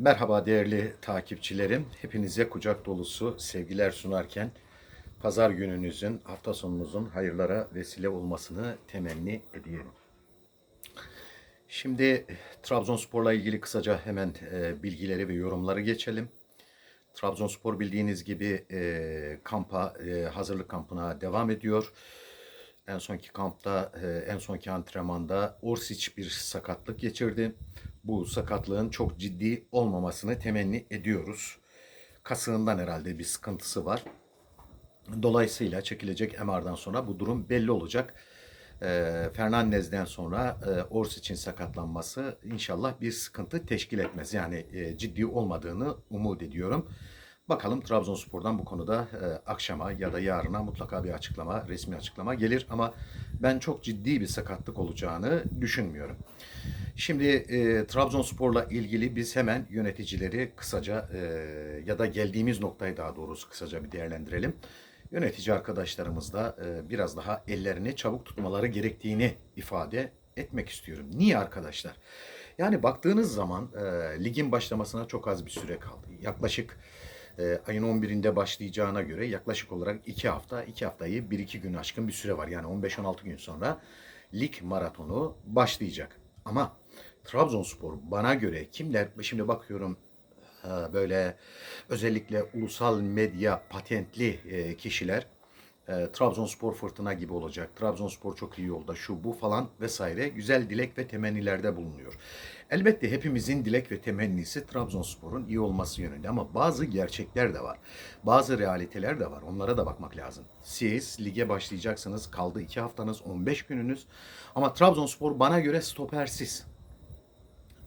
Merhaba değerli takipçilerim. Hepinize kucak dolusu sevgiler sunarken pazar gününüzün, hafta sonunuzun hayırlara vesile olmasını temenni ediyorum. Şimdi Trabzonspor'la ilgili kısaca hemen e, bilgileri ve yorumları geçelim. Trabzonspor bildiğiniz gibi e, kampa, e, hazırlık kampına devam ediyor. En sonki kampta, e, en sonki antrenmanda Orsic bir sakatlık geçirdi. Bu sakatlığın çok ciddi olmamasını temenni ediyoruz. Kasığından herhalde bir sıkıntısı var. Dolayısıyla çekilecek MR'dan sonra bu durum belli olacak. E, Fernandez'den sonra e, Orsic'in sakatlanması inşallah bir sıkıntı teşkil etmez. Yani e, ciddi olmadığını umut ediyorum. Bakalım Trabzonspor'dan bu konuda e, akşama ya da yarına mutlaka bir açıklama, resmi açıklama gelir ama ben çok ciddi bir sakatlık olacağını düşünmüyorum. Şimdi e, Trabzonspor'la ilgili biz hemen yöneticileri kısaca e, ya da geldiğimiz noktayı daha doğrusu kısaca bir değerlendirelim. Yönetici arkadaşlarımız da e, biraz daha ellerini çabuk tutmaları gerektiğini ifade etmek istiyorum. Niye arkadaşlar? Yani baktığınız zaman e, ligin başlamasına çok az bir süre kaldı. Yaklaşık e, ayın 11'inde başlayacağına göre yaklaşık olarak 2 hafta, 2 haftayı 1-2 gün aşkın bir süre var. Yani 15-16 gün sonra lig maratonu başlayacak. Ama Trabzonspor bana göre kimler, şimdi bakıyorum e, böyle özellikle ulusal medya patentli e, kişiler e, Trabzonspor fırtına gibi olacak. Trabzonspor çok iyi yolda şu bu falan vesaire güzel dilek ve temennilerde bulunuyor. Elbette hepimizin dilek ve temennisi Trabzonspor'un iyi olması yönünde ama bazı gerçekler de var. Bazı realiteler de var. Onlara da bakmak lazım. Siz lige başlayacaksınız. Kaldı 2 haftanız, 15 gününüz. Ama Trabzonspor bana göre stopersiz.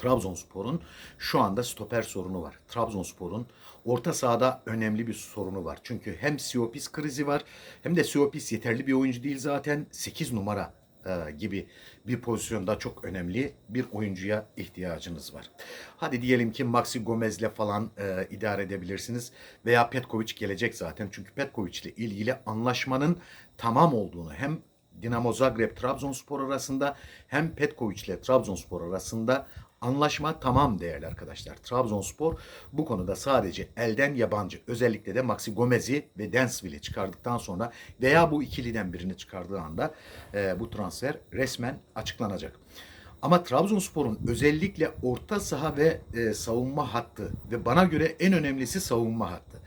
Trabzonspor'un şu anda stoper sorunu var. Trabzonspor'un orta sahada önemli bir sorunu var. Çünkü hem Siopis krizi var hem de Siopis yeterli bir oyuncu değil zaten 8 numara e, gibi bir pozisyonda çok önemli bir oyuncuya ihtiyacınız var. Hadi diyelim ki Maxi Gomez'le falan e, idare edebilirsiniz veya Petkovic gelecek zaten. Çünkü Petkovic ile ilgili anlaşmanın tamam olduğunu hem Dinamo Zagreb Trabzonspor arasında hem Petkovic ile Trabzonspor arasında Anlaşma tamam değerli arkadaşlar. Trabzonspor bu konuda sadece elden yabancı özellikle de Maxi Gomez'i ve Densville'i çıkardıktan sonra veya bu ikiliden birini çıkardığı anda e, bu transfer resmen açıklanacak. Ama Trabzonspor'un özellikle orta saha ve e, savunma hattı ve bana göre en önemlisi savunma hattı.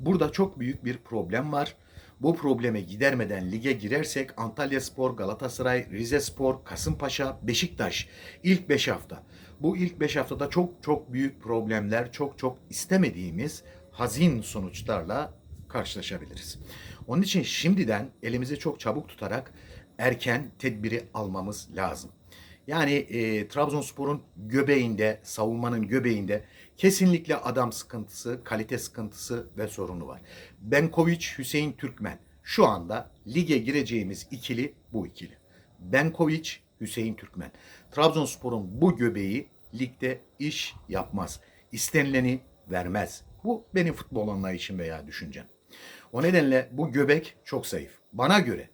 Burada çok büyük bir problem var. Bu probleme gidermeden lige girersek Antalya Spor, Galatasaray, Rize Spor, Kasımpaşa, Beşiktaş ilk 5 hafta. Bu ilk 5 haftada çok çok büyük problemler, çok çok istemediğimiz hazin sonuçlarla karşılaşabiliriz. Onun için şimdiden elimizi çok çabuk tutarak erken tedbiri almamız lazım. Yani e, Trabzonspor'un göbeğinde, savunmanın göbeğinde kesinlikle adam sıkıntısı, kalite sıkıntısı ve sorunu var. Benkoviç, Hüseyin Türkmen. Şu anda lige gireceğimiz ikili bu ikili. Benkoviç, Hüseyin Türkmen. Trabzonspor'un bu göbeği ligde iş yapmaz. İstenileni vermez. Bu benim futbol anlayışım veya düşüncem. O nedenle bu göbek çok zayıf. Bana göre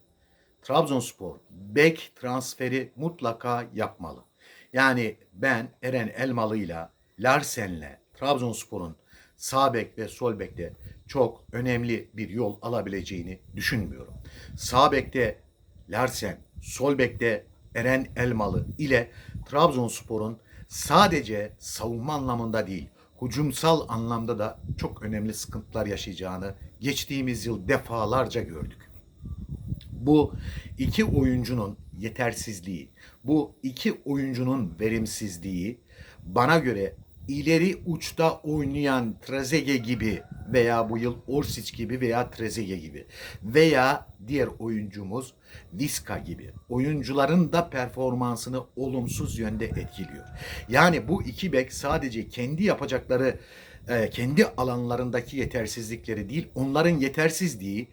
Trabzonspor bek transferi mutlaka yapmalı. Yani ben Eren Elmalı'yla Larsen'le Trabzonspor'un sağ bek ve sol bekte çok önemli bir yol alabileceğini düşünmüyorum. Sağ bekte Larsen, sol bekte Eren Elmalı ile Trabzonspor'un sadece savunma anlamında değil, hücumsal anlamda da çok önemli sıkıntılar yaşayacağını geçtiğimiz yıl defalarca gördük. Bu iki oyuncunun yetersizliği, bu iki oyuncunun verimsizliği bana göre ileri uçta oynayan Trezeguet gibi veya bu yıl Orsic gibi veya Trezeguet gibi veya diğer oyuncumuz Viska gibi oyuncuların da performansını olumsuz yönde etkiliyor. Yani bu iki bek sadece kendi yapacakları e, kendi alanlarındaki yetersizlikleri değil onların yetersizliği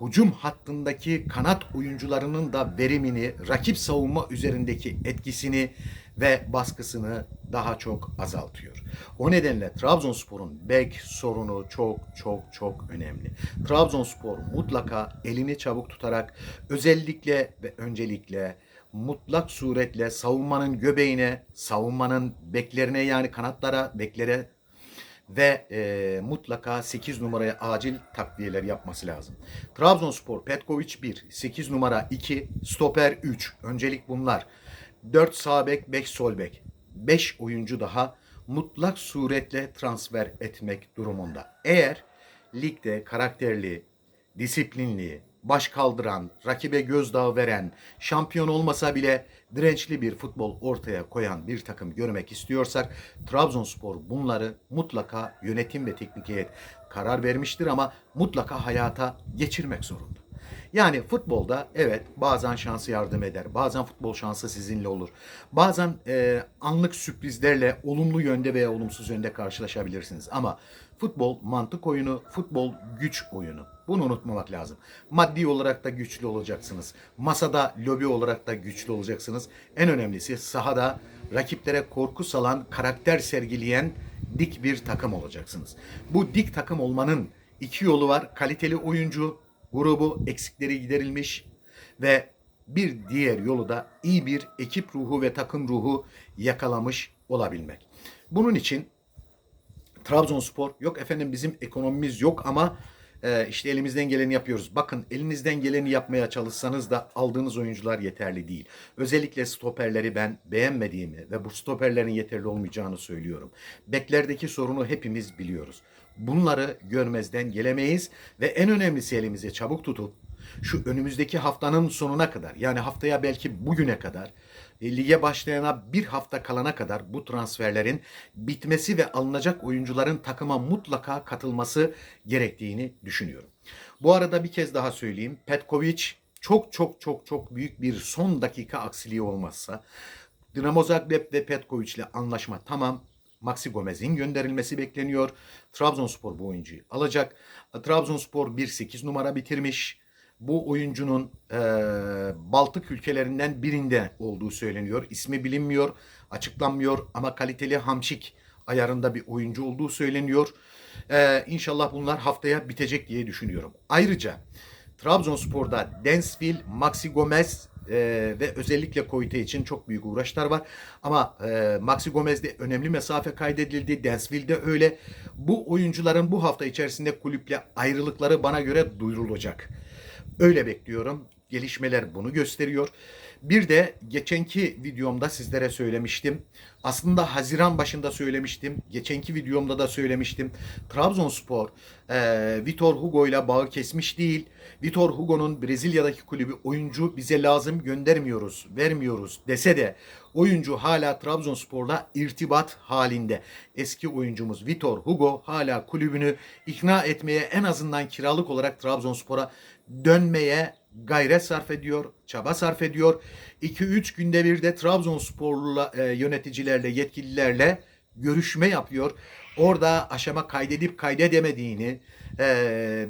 hücum hattındaki kanat oyuncularının da verimini, rakip savunma üzerindeki etkisini ve baskısını daha çok azaltıyor. O nedenle Trabzonspor'un bek sorunu çok çok çok önemli. Trabzonspor mutlaka elini çabuk tutarak özellikle ve öncelikle mutlak suretle savunmanın göbeğine, savunmanın beklerine yani kanatlara, beklere ve e, mutlaka 8 numaraya acil takviyeler yapması lazım. Trabzonspor Petkovic 1, 8 numara 2, stoper 3. Öncelik bunlar. 4 sağ bek, 5 sol bek. 5 oyuncu daha mutlak suretle transfer etmek durumunda. Eğer ligde karakterli, disiplinli, baş kaldıran, rakibe gözdağı veren, şampiyon olmasa bile dirençli bir futbol ortaya koyan bir takım görmek istiyorsak Trabzonspor bunları mutlaka yönetim ve teknik heyet karar vermiştir ama mutlaka hayata geçirmek zorunda. Yani futbolda evet bazen şansı yardım eder. Bazen futbol şansı sizinle olur. Bazen e, anlık sürprizlerle olumlu yönde veya olumsuz yönde karşılaşabilirsiniz. Ama futbol mantık oyunu, futbol güç oyunu. Bunu unutmamak lazım. Maddi olarak da güçlü olacaksınız. Masada lobi olarak da güçlü olacaksınız. En önemlisi sahada rakiplere korku salan, karakter sergileyen dik bir takım olacaksınız. Bu dik takım olmanın iki yolu var. Kaliteli oyuncu grubu eksikleri giderilmiş ve bir diğer yolu da iyi bir ekip ruhu ve takım ruhu yakalamış olabilmek. Bunun için Trabzonspor yok efendim bizim ekonomimiz yok ama e, işte elimizden geleni yapıyoruz. Bakın elinizden geleni yapmaya çalışsanız da aldığınız oyuncular yeterli değil. Özellikle stoperleri ben beğenmediğimi ve bu stoperlerin yeterli olmayacağını söylüyorum. Beklerdeki sorunu hepimiz biliyoruz. Bunları görmezden gelemeyiz ve en önemlisi elimize çabuk tutup şu önümüzdeki haftanın sonuna kadar yani haftaya belki bugüne kadar e, lige başlayana bir hafta kalana kadar bu transferlerin bitmesi ve alınacak oyuncuların takıma mutlaka katılması gerektiğini düşünüyorum. Bu arada bir kez daha söyleyeyim. Petkovic çok çok çok çok büyük bir son dakika aksiliği olmazsa Dinamo Zagreb ve Petkovic ile anlaşma tamam. Maxi Gomez'in gönderilmesi bekleniyor. Trabzonspor bu oyuncuyu alacak. Trabzonspor 1-8 numara bitirmiş bu oyuncunun e, Baltık ülkelerinden birinde olduğu söyleniyor. İsmi bilinmiyor, açıklanmıyor ama kaliteli hamşik ayarında bir oyuncu olduğu söyleniyor. E, inşallah bunlar haftaya bitecek diye düşünüyorum. Ayrıca Trabzonspor'da Densville, Maxi Gomez e, ve özellikle Koyte için çok büyük uğraşlar var. Ama e, Maxi Gomez'de önemli mesafe kaydedildi. Densville'de öyle. Bu oyuncuların bu hafta içerisinde kulüple ayrılıkları bana göre duyurulacak. Öyle bekliyorum. Gelişmeler bunu gösteriyor. Bir de geçenki videomda sizlere söylemiştim. Aslında Haziran başında söylemiştim. Geçenki videomda da söylemiştim. Trabzonspor e, Vitor Hugo ile bağı kesmiş değil. Vitor Hugo'nun Brezilya'daki kulübü oyuncu bize lazım göndermiyoruz, vermiyoruz dese de oyuncu hala Trabzonspor'la irtibat halinde. Eski oyuncumuz Vitor Hugo hala kulübünü ikna etmeye en azından kiralık olarak Trabzonspor'a dönmeye gayret sarf ediyor, çaba sarf ediyor. 2-3 günde bir de Trabzonsporlu e, yöneticilerle, yetkililerle görüşme yapıyor. Orada aşama kaydedip kaydedemediğini e,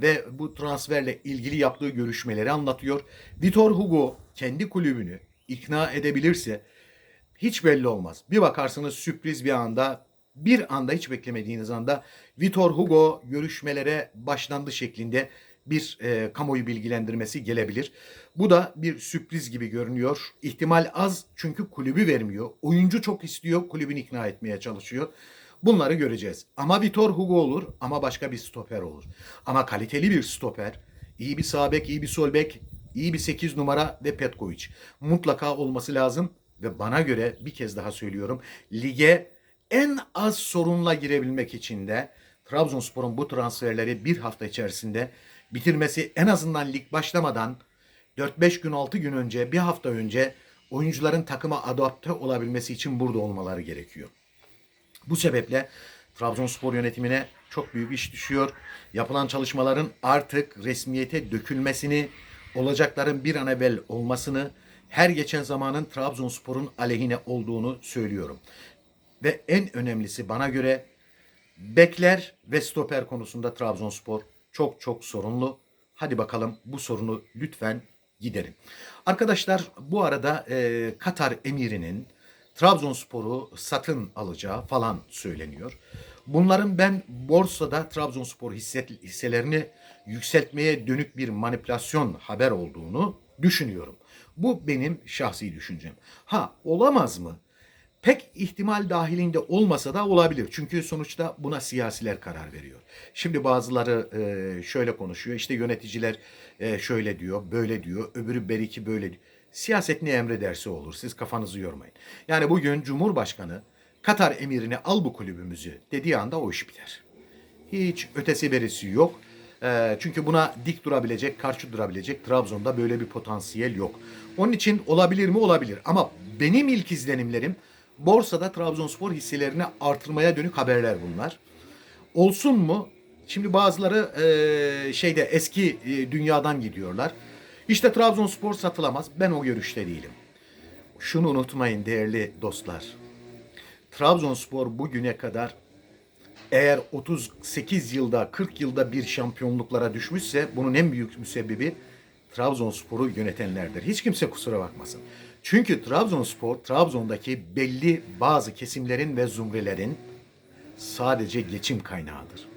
ve bu transferle ilgili yaptığı görüşmeleri anlatıyor. Vitor Hugo kendi kulübünü ikna edebilirse hiç belli olmaz. Bir bakarsınız sürpriz bir anda bir anda hiç beklemediğiniz anda Vitor Hugo görüşmelere başlandı şeklinde bir e, kamuoyu bilgilendirmesi gelebilir. Bu da bir sürpriz gibi görünüyor. İhtimal az çünkü kulübü vermiyor. Oyuncu çok istiyor, kulübün ikna etmeye çalışıyor. Bunları göreceğiz. Ama Vitor Hugo olur ama başka bir stoper olur. Ama kaliteli bir stoper, iyi bir sağ bek, iyi bir sol bek, iyi bir 8 numara ve Petkovic. Mutlaka olması lazım ve bana göre bir kez daha söylüyorum. Lige en az sorunla girebilmek için de Trabzonspor'un bu transferleri bir hafta içerisinde bitirmesi en azından lig başlamadan 4-5 gün 6 gün önce bir hafta önce oyuncuların takıma adapte olabilmesi için burada olmaları gerekiyor. Bu sebeple Trabzonspor yönetimine çok büyük iş düşüyor. Yapılan çalışmaların artık resmiyete dökülmesini, olacakların bir an evvel olmasını, her geçen zamanın Trabzonspor'un aleyhine olduğunu söylüyorum. Ve en önemlisi bana göre bekler ve stoper konusunda Trabzonspor çok çok sorunlu. Hadi bakalım bu sorunu lütfen giderin. Arkadaşlar bu arada e, Katar emirinin Trabzonspor'u satın alacağı falan söyleniyor. Bunların ben borsada Trabzonspor hisselerini yükseltmeye dönük bir manipülasyon haber olduğunu düşünüyorum. Bu benim şahsi düşüncem. Ha olamaz mı? Pek ihtimal dahilinde olmasa da olabilir. Çünkü sonuçta buna siyasiler karar veriyor. Şimdi bazıları e, şöyle konuşuyor. İşte yöneticiler e, şöyle diyor, böyle diyor. Öbürü beriki böyle diyor. Siyaset ne emrederse olur. Siz kafanızı yormayın. Yani bugün Cumhurbaşkanı Katar emirine al bu kulübümüzü dediği anda o iş biter. Hiç ötesi berisi yok. Ee, çünkü buna dik durabilecek, karşı durabilecek Trabzon'da böyle bir potansiyel yok. Onun için olabilir mi? Olabilir. Ama benim ilk izlenimlerim borsada Trabzonspor hisselerini artırmaya dönük haberler bunlar. Olsun mu? Şimdi bazıları e, şeyde eski e, dünyadan gidiyorlar. İşte Trabzonspor satılamaz. Ben o görüşte değilim. Şunu unutmayın değerli dostlar. Trabzonspor bugüne kadar eğer 38 yılda 40 yılda bir şampiyonluklara düşmüşse bunun en büyük müsebbibi Trabzonspor'u yönetenlerdir. Hiç kimse kusura bakmasın. Çünkü Trabzonspor Trabzon'daki belli bazı kesimlerin ve zumrelerin sadece geçim kaynağıdır.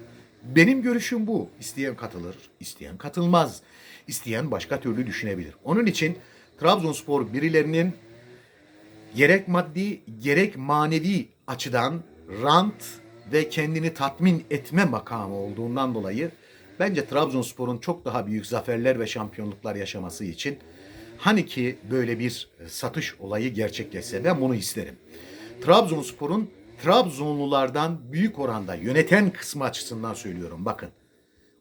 Benim görüşüm bu. İsteyen katılır, isteyen katılmaz. İsteyen başka türlü düşünebilir. Onun için Trabzonspor birilerinin gerek maddi gerek manevi açıdan rant ve kendini tatmin etme makamı olduğundan dolayı bence Trabzonspor'un çok daha büyük zaferler ve şampiyonluklar yaşaması için hani ki böyle bir satış olayı gerçekleşse ben bunu isterim. Trabzonspor'un Trabzonlulardan büyük oranda yöneten kısmı açısından söylüyorum bakın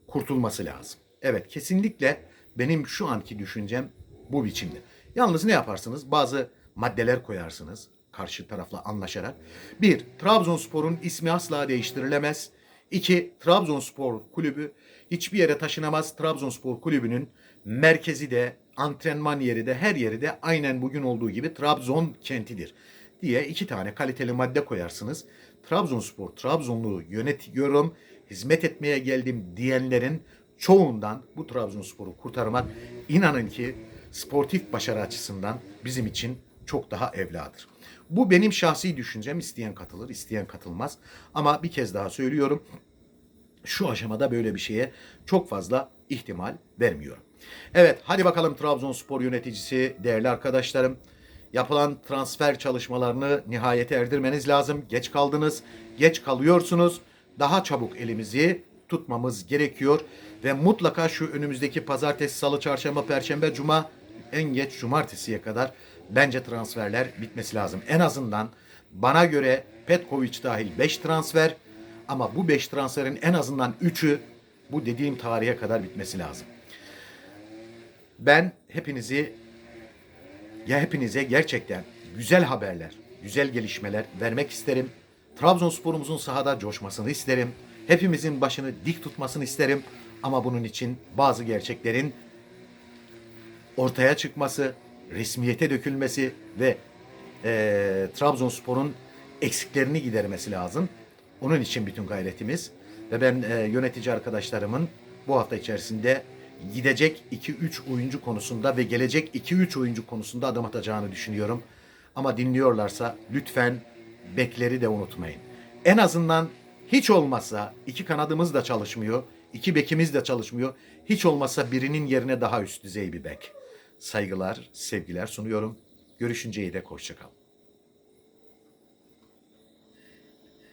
kurtulması lazım. Evet kesinlikle benim şu anki düşüncem bu biçimde. Yalnız ne yaparsınız? Bazı maddeler koyarsınız karşı tarafla anlaşarak. Bir, Trabzonspor'un ismi asla değiştirilemez. İki, Trabzonspor kulübü hiçbir yere taşınamaz. Trabzonspor kulübünün merkezi de, antrenman yeri de, her yeri de aynen bugün olduğu gibi Trabzon kentidir diye iki tane kaliteli madde koyarsınız. Trabzonspor, Trabzonlu'yu yönetiyorum, hizmet etmeye geldim diyenlerin çoğundan bu Trabzonspor'u kurtarmak inanın ki sportif başarı açısından bizim için çok daha evladır. Bu benim şahsi düşüncem. İsteyen katılır, isteyen katılmaz. Ama bir kez daha söylüyorum. Şu aşamada böyle bir şeye çok fazla ihtimal vermiyorum. Evet, hadi bakalım Trabzonspor yöneticisi, değerli arkadaşlarım. Yapılan transfer çalışmalarını nihayete erdirmeniz lazım. Geç kaldınız, geç kalıyorsunuz. Daha çabuk elimizi tutmamız gerekiyor ve mutlaka şu önümüzdeki pazartesi, salı, çarşamba, perşembe, cuma en geç cumartesiye kadar bence transferler bitmesi lazım. En azından bana göre Petkovic dahil 5 transfer ama bu 5 transferin en azından 3'ü bu dediğim tarihe kadar bitmesi lazım. Ben hepinizi ya hepinize gerçekten güzel haberler, güzel gelişmeler vermek isterim. Trabzonsporumuzun sahada coşmasını isterim. Hepimizin başını dik tutmasını isterim. Ama bunun için bazı gerçeklerin ortaya çıkması, resmiyete dökülmesi ve e, Trabzonspor'un eksiklerini gidermesi lazım. Onun için bütün gayretimiz ve ben e, yönetici arkadaşlarımın bu hafta içerisinde gidecek 2-3 oyuncu konusunda ve gelecek 2-3 oyuncu konusunda adım atacağını düşünüyorum. Ama dinliyorlarsa lütfen bekleri de unutmayın. En azından hiç olmazsa iki kanadımız da çalışmıyor, iki bekimiz de çalışmıyor. Hiç olmazsa birinin yerine daha üst düzey bir bek. Saygılar, sevgiler sunuyorum. Görüşünceye dek hoşçakalın.